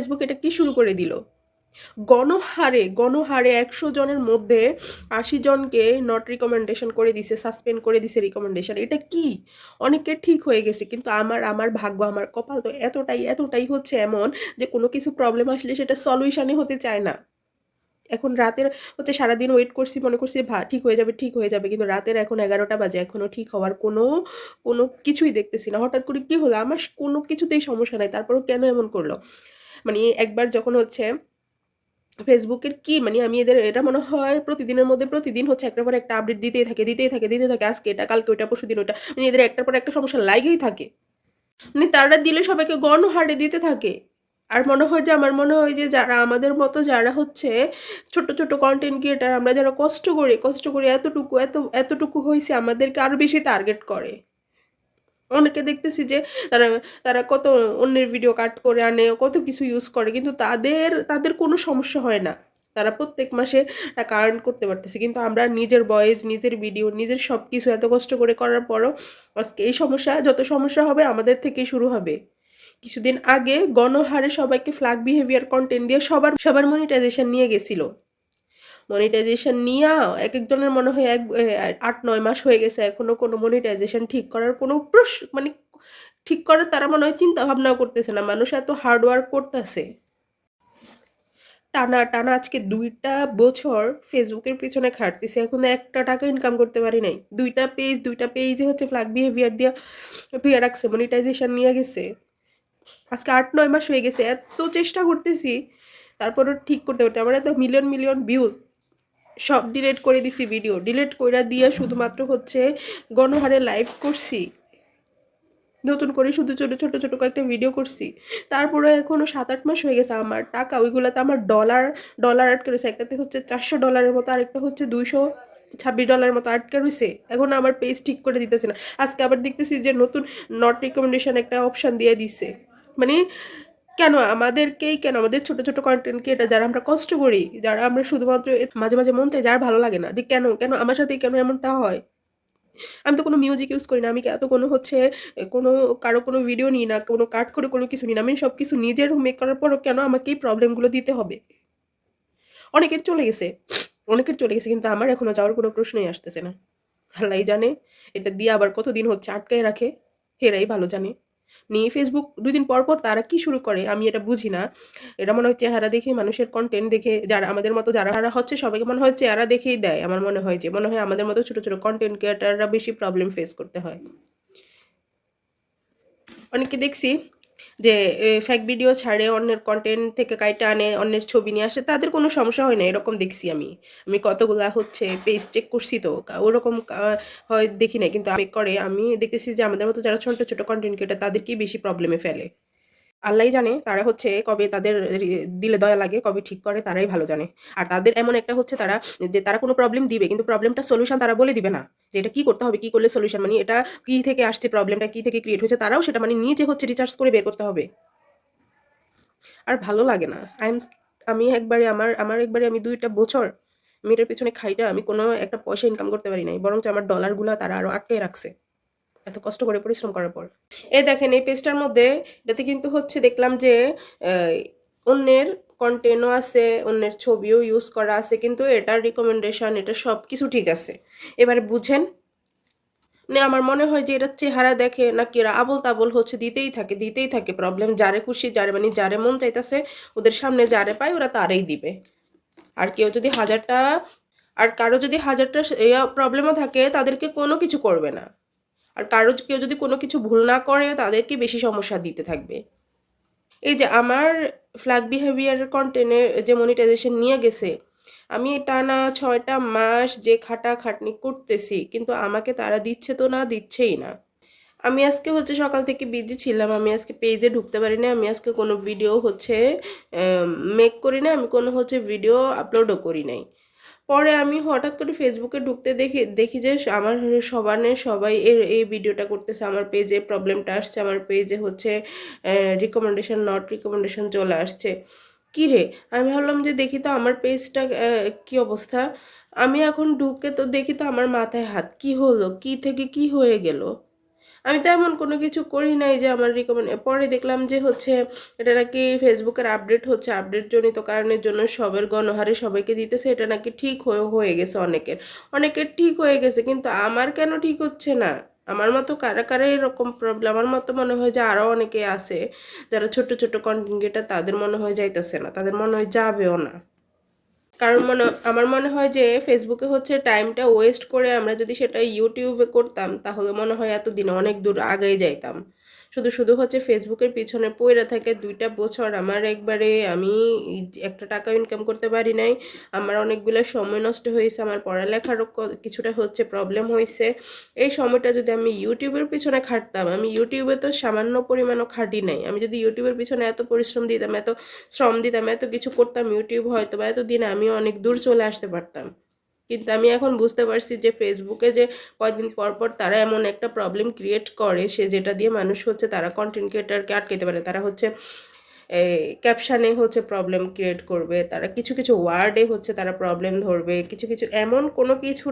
Facebook এটা কি শুরু করে দিল? গণহারে গণহারে একশো জনের মধ্যে আশি জনকে নট রিকমেন্ডেশন করে দিছে সাসপেন্ড করে দিছে রিকমেন্ডেশন এটা কি? অনেকের ঠিক হয়ে গেছে, কিন্তু আমার আমার ভাগ্য, আমার কপাল তো এতটাই এতটাই হচ্ছে এমন যে কোনো কিছু প্রবলেম আসলে সেটা সলিউশনে হতে চায় না। এখন রাতের হচ্ছে সারাদিন ওয়েট করছি, মনে করছি ভা, ঠিক হয়ে যাবে, ঠিক হয়ে যাবে, কিন্তু রাতের এখন এগারোটা বাজে এখনও ঠিক হওয়ার কোনো কোনো কিছুই দেখতেছি না। হঠাৎ করে কি হলো? আমার কোনো কিছুতেই সমস্যা নাই। তারপরও কেন এমন করল? মানে একবার যখন হচ্ছে ফেসবুকের কি মানে আমি এদের, এটা মনে হয় প্রতিদিনের মধ্যে প্রতিদিন হচ্ছে একটার পর একটা আপডেট দিতেই থাকে দিতেই থাকে দিতে থাকে। আজকে এটা, কালকে ওইটা, পরশু দিন ওটা মানে এদের একটার পর একটা সমস্যা লাগেই থাকে। মানে তারা দিলে সবাইকে গণ হারে দিতে থাকে। আর মনে হয় যে, আমার মনে হয় যে, যারা আমাদের মতো যারা হচ্ছে ছোট ছোট কন্টেন্ট ক্রিয়েটার আমরা যারা কষ্ট করি, কষ্ট করে এতটুকু, এত, এতটুকু হয়েছে আমাদেরকে আরও বেশি টার্গেট করে। অনেকে দেখতেছি যে তারা তারা কত অন্যের ভিডিও কাট করে আনে, কত কিছু ইউজ করে, কিন্তু তাদের তাদের কোনো সমস্যা হয় না। তারা প্রত্যেক মাসে টাকা আর্ন করতে পারতেছে, কিন্তু আমরা নিজের ভয়েস নিজের ভিডিও নিজের সব কিছু এত কষ্ট করে করার পরও আজকে এই সমস্যা, যত সমস্যা হবে আমাদের থেকেই শুরু হবে। কিছুদিন আগে গণহারে সবাইকে ফ্ল্যাগ বিহেভিয়ার কন্টেন্ট দিয়ে সবার সবার মনিটাইজেশন নিয়ে গেছিল। মনিটাইজেশন নিয়ে এক একজনের মনে হয় এক আট, নয় মাস হয়ে গেছে এখনও কোনো মনিটাইজেশন ঠিক করার কোনো প্রশ মানে ঠিক করার তারা মনে হয় চিন্তা ভাবনাও করতেছে না, মানুষ এত হার্ড ওয়ার্ক করতেছে। টানা টানা আজকে দুইটা বছর ফেসবুকের পিছনে খাটতেছে, এখন একটা টাকা ইনকাম করতে পারি নাই। দুইটা পেজ দুইটা পেজে হচ্ছে ফ্ল্যাগ বিহেভিয়ার দিয়ে তুই রাখছে মনিটাইজেশন নিয়ে গেছে। আজকে আট, নয় মাস হয়ে গেছে, এত চেষ্টা করতেছি, তারপরও ঠিক করতে পারতে আমার এত মিলিয়ন মিলিয়ন ভিউজ সব ডিলেট করে দিছি ভিডিও ডিলেট কইরা দিয়ে শুধুমাত্র হচ্ছে গণহারে লাইভ করছি। নতুন করে শুধু ছোটো ছোটো, ছোট কয়েকটা ভিডিও করছি। তারপরে এখনও সাত আট মাস হয়ে গেছে আমার। টাকা ওইগুলোতে আমার ডলার ডলার আটকে রয়েছে একটাতে হচ্ছে চারশো ডলারের মতো, আরেকটা হচ্ছে দুইশো ছাব্বিশ ডলারের মতো আটকে রয়েছে এখন আমার পেজ ঠিক করে দিতেছে না। আজকে আবার দেখতেছি যে নতুন নট রিকমেন্ডেশন একটা অপশান দিয়ে দিছে। মানে কেন আমাদেরকেই কেন আমাদের ছোট ছোট কন্টেন্ট এটা যারা আমরা কষ্ট করি, যারা আমরা শুধুমাত্র মাঝে মাঝে মন চাই যার ভালো লাগে না, যে কেন কেন আমার সাথে কেন এমনটা হয়? আমি তো কোনো মিউজিক ইউজ করি না, আমি এত কোনো হচ্ছে কোনো কারও কোনো ভিডিও নিই না, কোনো কাট করে কোনো কিছু নিই না, আমি সব কিছু নিজের মেক করার পরও কেন আমাকে এই প্রবলেমগুলো দিতে হবে? অনেকের চলে গেছে, অনেকের চলে গেছে, কিন্তু আমার এখনও যাওয়ার কোনো প্রশ্নই আসতেছে না। আল্লাহ জানে, এটা দিয়ে আবার কতদিন হচ্ছে আটকায় রাখে, হেরাই ভালো জানে। নিয়ে ফেসবুক দুদিন পর পর তারা কি শুরু করে? আমি এটা বুঝি না। এটা মনে হয় চেহারা দেখে মানুষের কন্টেন্ট দেখে যারা আমাদের মতো যারা যারা হচ্ছে সবাইকে মনে হয় চেহারা দেখেই দেয়। আমার মনে হয় যে মনে হয় আমাদের মতো ছোট ছোট কন্টেন্ট ক্রিয়েটাররা বেশি প্রবলেম ফেস করতে হয়। অনেকে দেখছি যে ফ্যাক ভিডিও ছাড়ে, অন্যের কন্টেন্ট থেকে কাইটা আনে, অন্যের ছবি নিয়ে আসে, তাদের কোনো সমস্যা হয় না, এরকম দেখছি আমি। আমি কতগুলা হচ্ছে পেজ চেক করছি তো ওরকম হয় দেখি না কিন্তু আমি করে, আমি দেখতেছি যে আমাদের মতো যারা ছোটো ছোটো কন্টেন্ট ক্রিয়েটার তাদেরকেই বেশি প্রবলেমে ফেলে। আল্লাহ জানে তারা হচ্ছে কবে তাদের দিলে দয়া লাগে, কবে ঠিক করে তারাই ভালো জানে। আর তাদের এমন একটা হচ্ছে তারা, যে তারা কোনো প্রবলেম দিবে, কিন্তু প্রবলেমটা সলিউশন তারা বলে দিবে না। যে এটা কী করতে হবে, কী করলে সলিউশন মানে এটা কি থেকে আসছে প্রবলেমটা কী থেকে ক্রিয়েট হয়েছে, তারাও সেটা মানে নিজে হচ্ছে রিচার্জ করে বের করতে হবে। আর ভালো লাগে না। আই এম আমি একবারে আমার আমার একবারে আমি দুইটা বছর মেয়েটার পেছনে খাইটা আমি কোনো একটা পয়সা ইনকাম করতে পারি নাই, বরঞ্চ আমার ডলারগুলো তারা আরও আটকে রাখছে। এত কষ্ট করে পরিশ্রম করার পর। এই দেখেন, এই পেজটার মধ্যে এটাতে কিন্তু হচ্ছে দেখলাম যে অন্যের কন্টেন্টও আছে, অন্যের ছবিও ইউজ করা আছে, কিন্তু এটার রিকমেন্ডেশন এটা সব কিছু ঠিক আছে। এবারে বুঝেন মানে আমার মনে হয় যে এটা চেহারা দেখে নাকি এরা আবল তাবল হচ্ছে, দিতেই থাকে দিতেই থাকে প্রবলেম যারে খুশি, যারে মানে যারে মন চাইতেছে, ওদের সামনে যারে পায়, ওরা তারাই দিবে। আর কেউ যদি হাজারটা, আর কারও যদি হাজারটা প্রবলেমও থাকে, তাদেরকে কোনো কিছু করবে না। আর কারও কেউ যদি কোনো কিছু ভুল না করে, তাদেরকে বেশি সমস্যা দিতে থাকবে। এই যে আমার ফ্ল্যাগ বিহেভিয়ার কন্টেন্টে যে মনিটাইজেশন নিয়ে গেছে, আমি টানা ছয়টা মাস যে খাটা খাটনি করতেছি, কিন্তু আমাকে তারা দিচ্ছে তো না, দিচ্ছেই না। আমি আজকে হচ্ছে সকাল থেকে বিজি ছিলাম, আমি আজকে পেজে ঢুকতে পারি না আমি আজকে কোনো ভিডিও হচ্ছে মেক করি না আমি কোনো হচ্ছে ভিডিও আপলোডও করি নাই। পরে আমি হঠাৎ করে ফেসবুকে ঢুকতে দেখি দেখি যে আমার সবানে সবাই এর, এই ভিডিওটা করতেছে। আমার পেজে প্রবলেমটা আসছে, আমার পেজে হচ্ছে রিকমেন্ডেশন নট রিকমেন্ডেশন চলে আসছে। কী রে? আমি ভাবলাম যে দেখি তো আমার পেজটা কি অবস্থা? আমি এখন ঢুকে তো দেখি তো আমার মাথায় হাত। কি হলো? কি থেকে কি হয়ে গেল? আমি তো এমন কোনো কিছু করি নাই যে আমার রিকমেন্ড পরে দেখলাম যে হচ্ছে এটা নাকি ফেসবুকের আপডেট হচ্ছে আপডেট জনিত কারণের জন্য সবের গণহারে সবাইকে দিতেছে, এটা নাকি ঠিক হয়ে হয়ে গেছে অনেকের। অনেকের ঠিক হয়ে গেছে, কিন্তু আমার কেন ঠিক হচ্ছে না? আমার মতো কারা কারা এরকম প্রবলেম আমার মতো মনে হয় যে আরও অনেকে আছে, যারা ছোট ছোট কন্টেন্ট তাদের মনে হয় যাইতেছে না, তাদের মনে হয় যাবেও না। কারণ মনে, আমার মনে হয় যে ফেসবুকে হচ্ছে টাইমটা ওয়েস্ট করে আমরা যদি সেটা ইউটিউবে করতাম, তাহলে মনে হয় এতদিন অনেক দূর আগে যাইতাম। শুধু শুধু হচ্ছে ফেসবুকের পিছনে পড়ে থাকে দুইটা বছর। আমার একবারে আমি একটা টাকা ইনকাম করতে পারি নাই। আমার অনেকগুলো সময় নষ্ট হয়েছে, আমার পড়ালেখারও কিছুটা হচ্ছে প্রবলেম হয়েছে। এই সময়টা যদি আমি ইউটিউবের পিছনে খাটতাম, আমি ইউটিউবে তো সামান্য পরিমাণও খাটি নাই। আমি যদি ইউটিউবের পিছনে এত পরিশ্রম দিতাম, এত শ্রম দিতাম, এত কিছু করতাম ইউটিউব হয়তো বা এতদিন আমি অনেক দূর চলে আসতে পারতাম। কিন্তু আমি এখন বুঝতে পারছি যে ফেসবুকে যে কয়েকদিন পর পর তারা এমন একটা প্রবলেম ক্রিয়েট করে, সে যেটা দিয়ে মানুষ হচ্ছে তারা কন্টেন্ট ক্রিয়েটারকে আটকেতে পারে। তারা হচ্ছে ক্যাপশানে হচ্ছে প্রবলেম ক্রিয়েট করবে, তারা কিছু কিছু ওয়ার্ডে হচ্ছে তারা প্রবলেম ধরবে, কিছু কিছু এমন কোনো কিছু